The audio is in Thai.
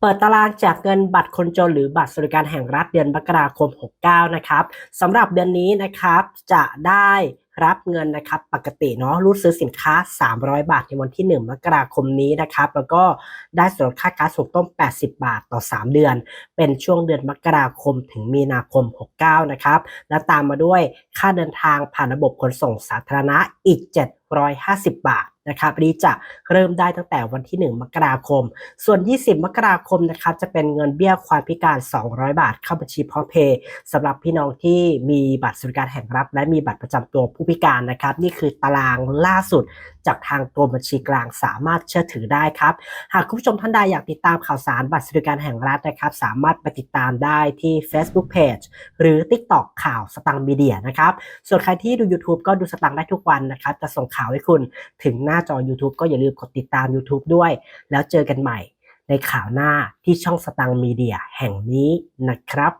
เปิดตารางแจกเงินบัตรคนจนหรือบัตรสวัสดิการแห่งรัฐเดือนมกราคม 69 นะครับสำหรับเดือนนี้นะครับจะได้ รับเงินนะครับปกติเนาะรูดซื้อสินค้า 300 บาทในวันที่ 1 มกราคมนี้นะครับ แล้วก็ได้ส่วนลดค่าก๊าซหุงต้ม 80 บาทต่อ 3 เดือน เป็นช่วงเดือนมกราคมถึงมีนาคม 69 นะครับ และตามมาด้วยค่าเดินทางผ่านระบบขนส่งสาธารณะอีก 750 บาทนะครับอันนี้จะเริ่มได้ตั้งแต่วันที่ 1 มกราคม ส่วน 20 มกราคมนะครับจะเป็นเงินเบี้ยความพิการ 200 บาท เข้าบัญชีพร้อมเพย์สำหรับพี่น้องที่มีบัตรสวัสดิการแห่งรัฐและมีบัตรประจำตัวผู้พิการนะครับ นี่คือตารางล่าสุดจากทางกรมบัญชีกลางสามารถเชื่อถือได้ครับ หากคุณผู้ชมท่านใดอยากติดตามข่าวสารบัตรสวัสดิการแห่งรัฐนะครับ สามารถไปติดตามได้ที่ Facebook Page หรือ TikTok ข่าวสตังมีเดียนะครับ ส่วนใครที่ดู YouTube ก็ดูสตังได้ทุกวันนะครับ จะส่งข่าวให้คุณถึงหน้าจอ YouTube ก็อย่าลืมกดติดตาม YouTube ด้วย แล้วเจอกันใหม่ในข่าวหน้าที่ช่องสตังมีเดียแห่งนี้นะครับ